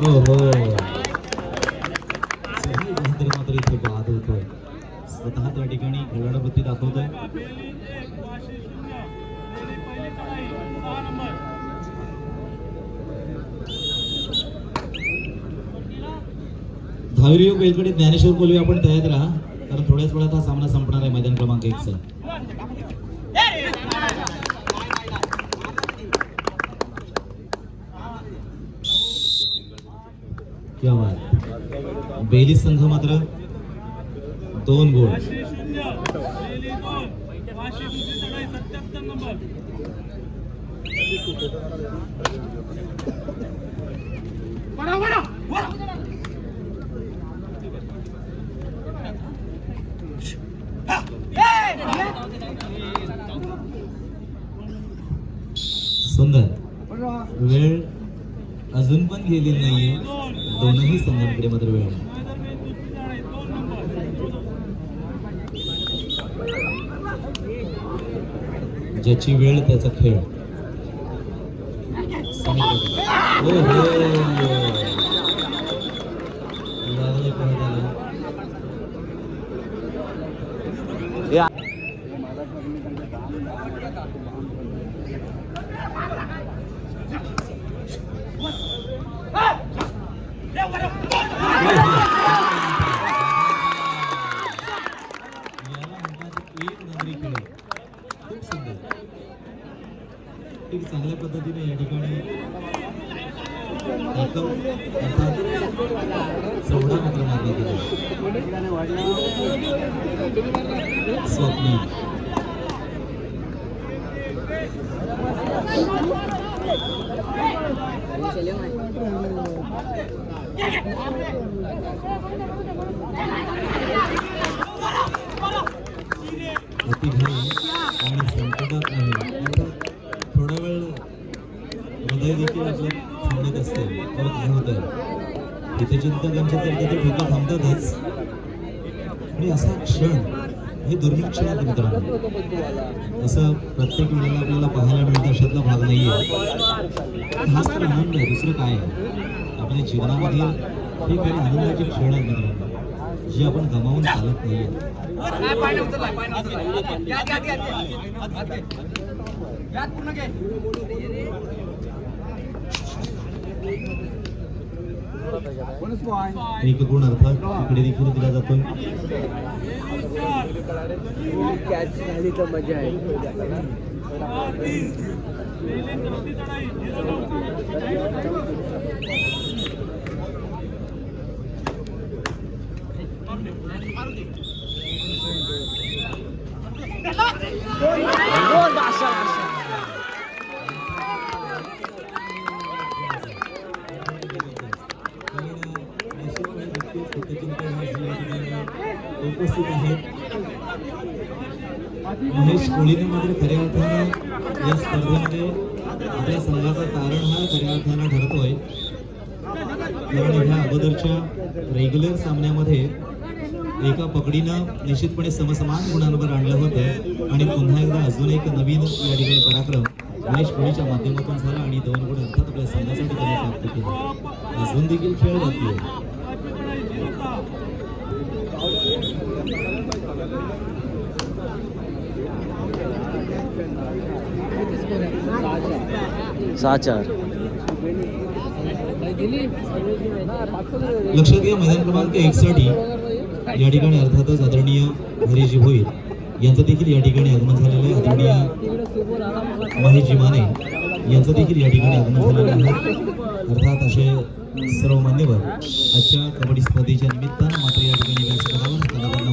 हो हो. मात्र इथे बाद होतोय स्वतः त्या ठिकाणी खेळाडूपती दाखवत आहे धावरीव बेलकडे ज्ञानेश्वर कोलवे आपण तयार राहा. कारण थोड्याच वेळात हा सामना संपणार आहे मैदान क्रमांक एक चा. बेली संघ मात्र दोन गोल. सुंदर. वेळ अजून पण गेलेली नाहीये. दोनही संघांकडे मात्र वेळ ज्याची वेळ त्याचा खेळ. हो, खूप चांगल्या पद्धतीने या ठिकाणी चौदा गेला स्वप्न अति घाई आणि संकटात नाही अर्थात थोडा वेळ हृदय देखील आपलं थांबत असते परत हे होत आहे तिथे चिंता त्यांच्या तर तिथे ठोका थांबतातच आणि असा क्षण हे दुर्लक्ष आहे मित्रांनो. असं प्रत्येक वेळेला आपल्याला पाहायला मिळतं अशातला भाग नाही आहे हाच तर आनंद आहे दुसरं काय आहे? आपल्या जीवनामध्ये हे काही आनंदाचे क्षण आहेत मित्रांनो जे आपण गमावून चालत नाही आहे एक गुण अर्थात इकडे देखील दिला जातोय कॅच झाली तर मजा आहे उपस्थित आहेत महेश कोळीने मात्र खऱ्या अर्थानं या स्पर्धेमध्ये आपल्या संघाचा तारणहार खऱ्या अर्थानं ठरतोय. कारण ह्या अगोदरच्या रेग्युलर सामन्यामध्ये एका पकडीनं निश्चितपणे समसमान गुणांवर आणलं होतं आणि पुन्हा एकदा अजून एक नवीन या ठिकाणी पराक्रम महेश कोळीच्या माध्यमातून झाला आणि दोन गुण अर्थात आपल्या संघासाठी त्यांनी प्राप्त केले. अजून देखील खेळ बाकी आहे. सहा चार. लक्षात घ्या मैदान क्रमांक एक साठी या ठिकाणी अर्थातच आदरणीय हरीजी भोईर यांचं देखील या ठिकाणी आगमन झालेलं आहे. आदरणीय महेशजी माने. यांचं देखील या ठिकाणी आगमन झालेलं आहे. अर्थात असे सर्व मान्यवर आजच्या कबड्डी स्पर्धेच्या निमित्तानं मात्र या ठिकाणी व्यासपीठावर